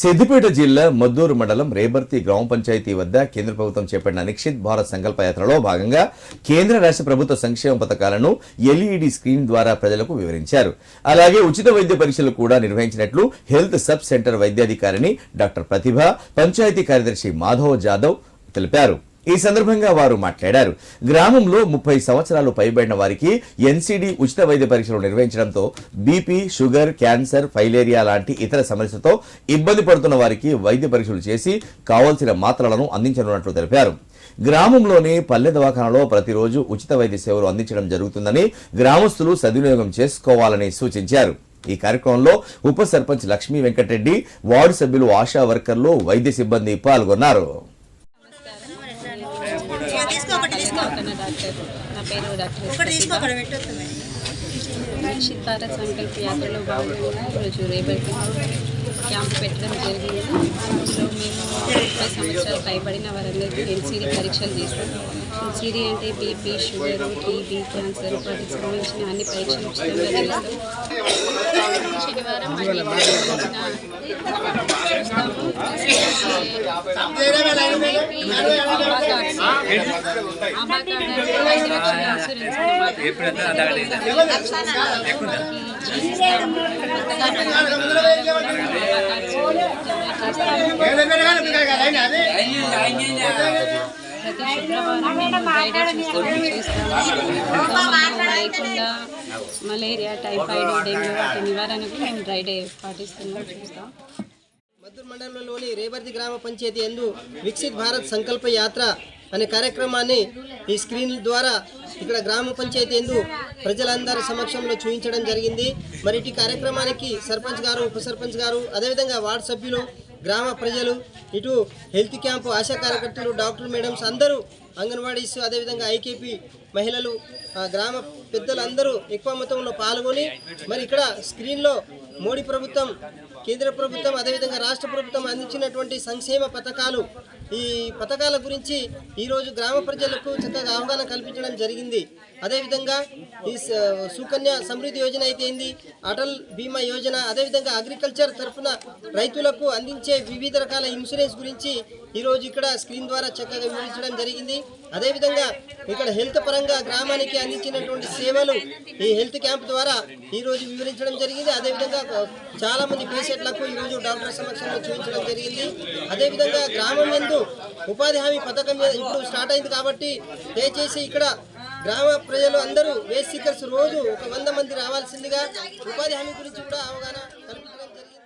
సిద్దిపేట జిల్లా మద్దూరు మండలం రేబర్తి గ్రామ పంచాయతీ వద్ద కేంద్ర ప్రభుత్వం చేపట్టిన నిక్షిత్ భారత్ సంకల్ప యాత్రలో భాగంగా కేంద్ర రాష్ట్ర ప్రభుత్వ సంక్షేమ పథకాలను ఎల్ఈడి స్క్రీన్ ద్వారా ప్రజలకు వివరించారు. అలాగే ఉచిత వైద్య పరీక్షలు కూడా నిర్వహించినట్లు హెల్త్ సబ్ సెంటర్ వైద్యాధికారిని డాక్టర్ ప్రతిభ పంచాయతీ కార్యదర్శి మాధవ్ జాదవ్ తెలిపారు. ఈ సందర్భంగా వారు మాట్లాడారు. గ్రామంలో ముప్పై సంవత్సరాలు పైబడిన వారికి ఎన్సీడీ ఉచిత వైద్య పరీక్షలు నిర్వహించడంతో బీపీ షుగర్ క్యాన్సర్ ఫైలేరియా లాంటి ఇతర సమస్యలతో ఇబ్బంది పడుతున్న వారికి వైద్య పరీక్షలు చేసి కావాల్సిన మాత్రలను అందించనున్నట్లు తెలిపారు. గ్రామంలోని పల్లె దవాఖానలో ప్రతిరోజు ఉచిత వైద్య సేవలు అందించడం జరుగుతుందని గ్రామస్తులు సద్వినియోగం చేసుకోవాలని సూచించారు. ఈ కార్యక్రమంలో ఉప సర్పంచ్ లక్ష్మీ వెంకటరెడ్డి వార్డు సభ్యులు ఆశా వర్కర్లు వైద్య సిబ్బంది పాల్గొన్నారు. నా పేరు డాక్టర్ సంకల్ప యాత్రలో భాగంగా ఈరోజు రేపటి క్యాంప్ పెట్టడం జరిగింది. అందులో మేము ముప్పై సంవత్సరాలు పైబడిన వారందరికీ ఎన్సీడీ పరీక్షలు చేస్తాం. ఎన్సీడీ అంటే బీపీ షుగర్ టీబీ క్యాన్సర్ వాటికి సంబంధించిన అన్ని పరీక్షలు ఉచితంగా చేస్తాం. శనివారం మళ్ళీ మలేరియా టైఫాయిడ్ డెంగ్యూ వాటి నివారణకు మేము డ్రైడే పాటిస్తున్నాం చూస్తాం. మండలంలోని రేవర్ది గ్రామ పంచాయతీ ఎందు వికసిత్ భారత్ సంకల్ప యాత్ర అనే కార్యక్రమాన్ని ఈ స్క్రీన్ ద్వారా ఇక్కడ గ్రామ పంచాయతీ ఎందు ప్రజలందరి సమక్షంలో చూపించడం జరిగింది. మరి ఇటు కార్యక్రమానికి సర్పంచ్ గారు ఉప సర్పంచ్ గారు అదేవిధంగా వార్డు సభ్యులు గ్రామ ప్రజలు ఇటు హెల్త్ క్యాంపు ఆశా కార్యకర్తలు డాక్టర్ మేడమ్స్ అందరూ అంగన్వాడీస్ అదేవిధంగా ఐకేపీ మహిళలు గ్రామ పెద్దలు అందరూ ఎక్కువ మొత్తంలో పాల్గొని మరి ఇక్కడ స్క్రీన్లో మోడీ ప్రభుత్వం కేంద్ర ప్రభుత్వం అదేవిధంగా రాష్ట్ర ప్రభుత్వం అందించినటువంటి సంక్షేమ పథకాలు. ఈ పథకాల గురించి ఈరోజు గ్రామ ప్రజలకు చక్కగా అవగాహన కల్పించడం జరిగింది. అదేవిధంగా ఈ స- సుకన్య సమృద్ధి యోజన అయితే ఏంది? అటల్ బీమా యోజన అదేవిధంగా అగ్రికల్చర్ తరఫున రైతులకు అందించే వివిధ రకాల ఇన్సూరెన్స్ గురించి ఈరోజు ఇక్కడ స్క్రీన్ ద్వారా చక్కగా వివరించడం జరిగింది. అదేవిధంగా ఇక్కడ హెల్త్ పరంగా గ్రామానికి అందించినటువంటి సేవలు ఈ హెల్త్ క్యాంప్ ద్వారా ఈరోజు వివరించడం జరిగింది. అదేవిధంగా చాలామంది పేషెంట్లకు ఈరోజు డాక్టర్ సమక్షంలో చూపించడం జరిగింది. అదేవిధంగా గ్రామం ఎందు ఉపాధి హామీ పథకం మీద ఇప్పుడు స్టార్ట్ అయింది కాబట్టి దయచేసి ఇక్కడ గ్రామ ప్రజలు అందరూ వేస్ట్ సీకర్స్ రోజు ఒక వంద మంది రావాల్సిందిగా ఉపాధి హామీ గురించి కూడా అవగాహన కల్పించారు